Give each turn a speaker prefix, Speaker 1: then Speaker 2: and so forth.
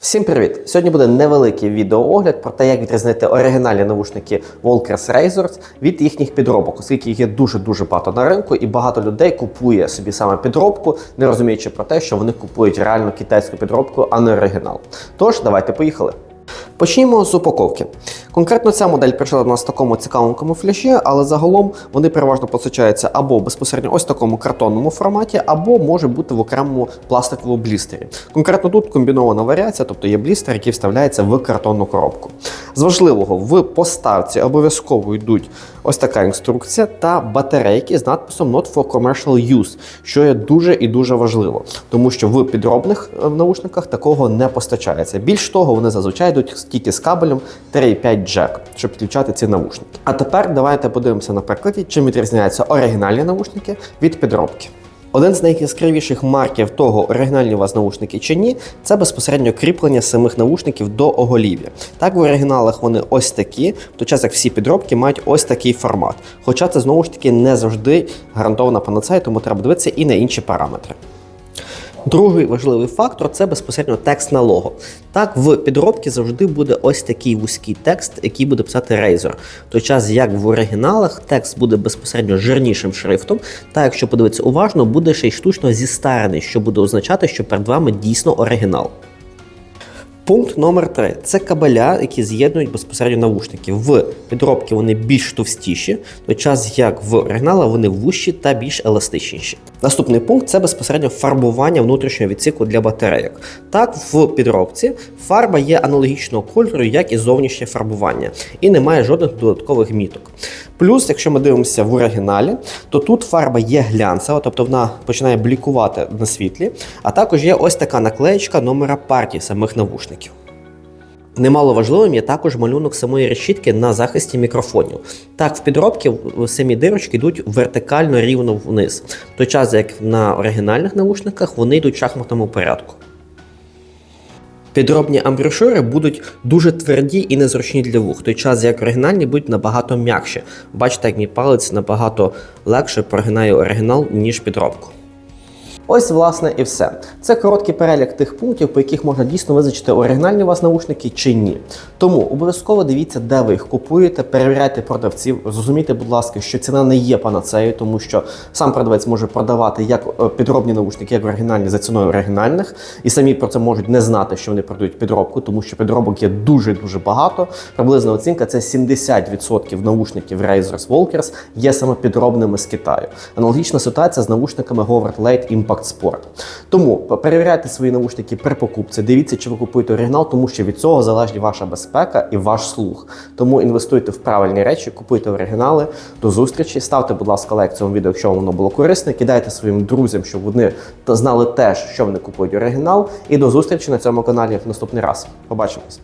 Speaker 1: Всім привіт! Сьогодні буде невеликий відеоогляд про те, як відрізнити оригінальні навушники Walkers Razors від їхніх підробок, оскільки їх є дуже-дуже багато на ринку, і багато людей купує собі саме підробку, не розуміючи про те, що вони купують реально китайську підробку, а не оригінал. Тож, давайте поїхали. Почнімо з упаковки. Конкретно ця модель прийшла до нас в такому цікавому камуфляжі, але загалом вони переважно постачаються або безпосередньо ось в такому картонному форматі, або може бути в окремому пластиковому блістері. Конкретно тут комбінована варіація, тобто є блістер, який вставляється в картонну коробку. З важливого в поставці обов'язково йдуть ось така інструкція та батарейки з надписом Not for commercial use, що є дуже і дуже важливо, тому що в підробних е, наушниках такого не постачається. Більш того, вони зазвичай йдуть тільки з кабелем 3,5 джек, щоб підключати ці наушники. А тепер давайте подивимося на прикладі, чим відрізняються оригінальні наушники від підробки. Один з найяскравіших марків того, оригінальні у вас наушники чи ні, це безпосередньо кріплення самих наушників до оголів'я. Так, в оригіналах вони ось такі, в той час як всі підробки мають ось такий формат. Хоча це знову ж таки не завжди гарантована панацея, тому треба дивитися і на інші параметри. Другий важливий фактор це безпосередньо текст на лого. Так, в підробці завжди буде ось такий вузький текст, який буде писати Razer. Той час, як в оригіналах, текст буде безпосередньо жирнішим шрифтом, та якщо подивитися уважно, буде ще й штучно зістарений, що буде означати, що перед вами дійсно оригінал. Пункт номер 3 це кабеля, які з'єднують безпосередньо навушники. В підробці вони більш товстіші, той час як в оригіналах вони вущі та більш еластичніші. Наступний пункт це безпосередньо фарбування внутрішнього відсіку для батарейок. Так, в підробці фарба є аналогічного кольору, як і зовнішнє фарбування, і немає жодних додаткових міток. Плюс, якщо ми дивимося в оригіналі, то тут фарба є глянцева, тобто вона починає блікувати на світлі, а також є ось така наклеєчка номера партії самих навушників. Немало важливим є також малюнок самої решітки на захисті мікрофонів. Так, в підробці самі дирочки йдуть вертикально рівно вниз, в той час як на оригінальних наушниках вони йдуть в шахматному порядку. Підробні амбрюшури будуть дуже тверді і незручні для вух, той час як оригінальні будуть набагато м'якші. Бачите, як мій палець набагато легше прогинає оригінал, ніж підробку. Ось, власне, і все. Це короткий перелік тих пунктів, по яких можна дійсно визначити, оригінальні у вас наушники чи ні. Тому обов'язково дивіться, де ви їх купуєте, перевіряйте продавців. Зрозумійте, будь ласка, що ціна не є панацею, тому що сам продавець може продавати як е, підробні наушники, як оригінальні за ціною оригінальних, і самі про це можуть не знати, що вони продають підробку, тому що підробок є дуже дуже багато. Приблизна оцінка це 70% наушників Razors Walkers є саме підробними з Китаю. Аналогічна ситуація з наушниками Говард Late Impact Sport. Тому перевіряйте свої наушники при покупці, дивіться, чи ви купуєте оригінал, тому що від цього залежить ваша безпека і ваш слух. Тому інвестуйте в правильні речі, купуйте оригінали. До зустрічі. Ставте, будь ласка, лайк цьому відео, якщо воно було корисне. Кидайте своїм друзям, щоб вони знали теж, що вони купують оригінал. І до зустрічі на цьому каналі в наступний раз. Побачимось.